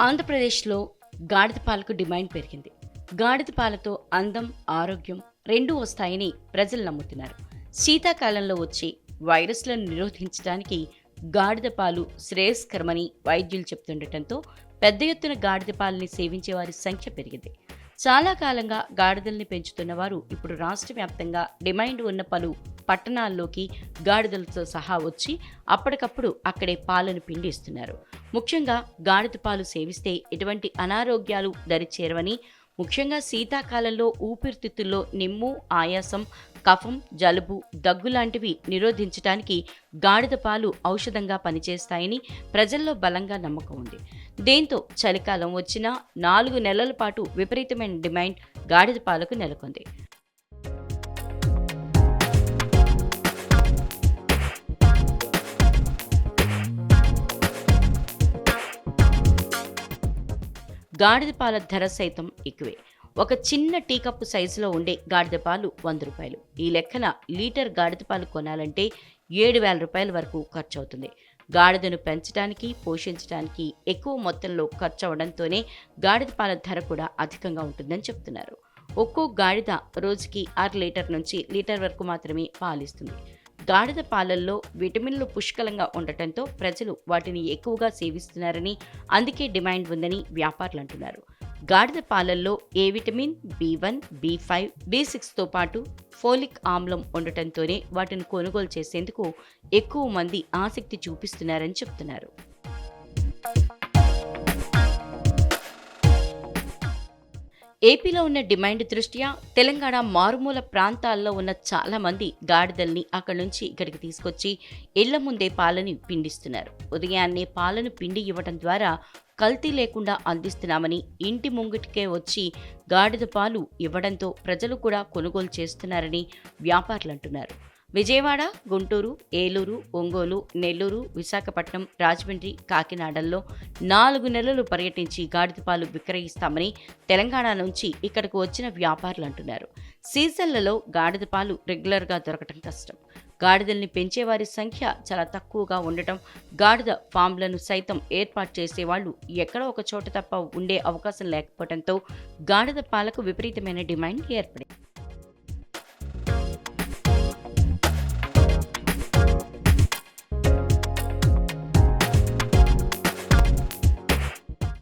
ఆంధ్రప్రదేశ్లో గాడిద పాలకు డిమాండ్ పెరిగింది. గాడిద పాలతో అందం ఆరోగ్యం రెండూ వస్తాయని ప్రజలు నమ్ముతున్నారు. శీతాకాలంలో వచ్చే వైరస్లను నిరోధించడానికి గాడిద పాలు శ్రేయస్కరమని వైద్యులు చెప్తుండటంతో పెద్ద ఎత్తున గాడిద పాలని సేవించే వారి సంఖ్య పెరిగింది. చాలా కాలంగా గాడిదల్ని పెంచుతున్న వారు ఇప్పుడు రాష్ట్ర వ్యాప్తంగా డిమాండ్ ఉన్న పలు పట్టణాల్లోకి గాడిదలతో సహా వచ్చి అప్పటికప్పుడు అక్కడే పాలను పిండిస్తున్నారు. ముఖ్యంగా గాడిద పాలు సేవిస్తే ఎటువంటి అనారోగ్యాలు దరిచేరవని ముఖ్యంగా శీతాకాలంలో ఊపిరితిత్తుల్లో నిమ్ము ఆయాసం కఫం జలుబు దగ్గు లాంటివి నిరోధించడానికి గాడిద పాలు ఔషధంగా పనిచేస్తాయని ప్రజల్లో బలంగా నమ్మకం ఉంది. దీంతో చలికాలం వచ్చినా నాలుగు నెలల పాటు విపరీతమైన డిమాండ్ గాడిద పాలకు నెలకొంది. గాడిద పాల ధర సైతం ఎక్కువే. ఒక చిన్న టీ కప్పు సైజులో ఉండే గాడిద పాలు వంద రూపాయలు. ఈ లెక్కన లీటర్ గాడిద పాలు కొనాలంటే ఏడు వేల రూపాయల వరకు ఖర్చు అవుతుంది గాడిదను పెంచడానికి పోషించడానికి ఎక్కువ మొత్తంలో ఖర్చు అవడంతోనే గాడిద పాల ధర కూడా అధికంగా ఉంటుందని చెప్తున్నారు. ఒక్కో గాడిద రోజుకి అర లీటర్ నుంచి లీటర్ వరకు మాత్రమే పాలిస్తుంది. గాడిద పాలల్లో విటమిన్లు పుష్కలంగా ఉండటంతో ప్రజలు వాటిని ఎక్కువగా సేవిస్తున్నారని అందుకే డిమాండ్ ఉందని వ్యాపారులు అంటున్నారు. గాడిద పాలల్లో A vitamin B one B five B సిక్స్తో పాటు ఫోలిక్ ఆమ్లం ఉండటంతోనే వాటిని కొనుగోలు చేసేందుకు ఎక్కువ మంది ఆసక్తి చూపిస్తున్నారని చెప్తున్నారు. ఏపీలో ఉన్న డిమాండ్ దృష్ట్యా తెలంగాణ మారుమూల ప్రాంతాల్లో ఉన్న చాలా మంది గాడిదల్ని అక్కడి నుంచి ఇక్కడికి తీసుకొచ్చి ఇళ్ళ ముందే పాలని పిండిస్తున్నారు. ఉదయాన్నే పాలను పిండి ఇవ్వడం ద్వారా కల్తీ లేకుండా అందిస్తున్నామని ఇంటి ముంగిటికే వచ్చి గాడిద పాలు ఇవ్వడంతో ప్రజలు కూడా కొనుగోలు చేస్తున్నారని వ్యాపారులు అంటున్నారు విజయవాడ గుంటూరు ఏలూరు ఒంగోలు నెల్లూరు విశాఖపట్నం రాజమండ్రి కాకినాడల్లో నాలుగు నెలలు పర్యటించి గాడిద పాలు విక్రయిస్తామని తెలంగాణ నుంచి ఇక్కడకు వచ్చిన వ్యాపారులు అంటున్నారు. సీజన్లలో గాడిద పాలు రెగ్యులర్గా దొరకటం కష్టం. గాడిదల్ని పెంచేవారి సంఖ్య చాలా తక్కువగా ఉండటం గాడిద ఫామ్లను సైతం ఏర్పాటు చేసేవాళ్ళు ఎక్కడో ఒక చోట తప్ప ఉండే అవకాశం లేకపోవడంతో గాడిద పాలకు విపరీతమైన డిమాండ్ ఏర్పడింది.